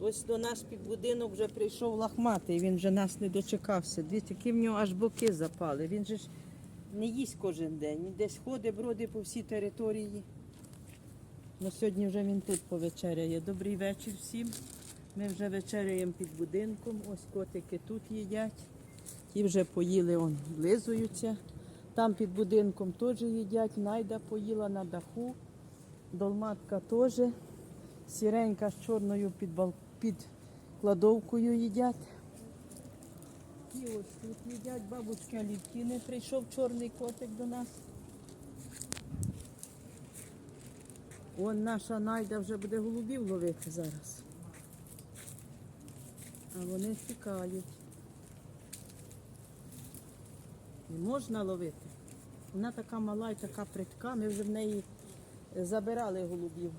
Ось до нас під будинок вже прийшов лахматий, він вже нас не дочекався. Дивіться, які в нього аж боки запали. Він же ж не їсть кожен день. Десь ходить, бродить по всій території. Ну, сьогодні вже він тут повечеряє. Добрий вечір всім. Ми вже вечеряємо під будинком. Ось котики тут їдять. Ті вже поїли, он, лизуються. Там під будинком теж їдять. Найда поїла на даху. Долматка теж. Сіренька з чорною під, бал... під кладовкою їдять. І ось тут їдять бабушки Алівтіни. Прийшов чорний котик до нас. Он наша найда вже буде голубів ловити зараз. А вони тікають. Не можна ловити. Вона така мала і така притка. Ми вже в неї забирали голубів.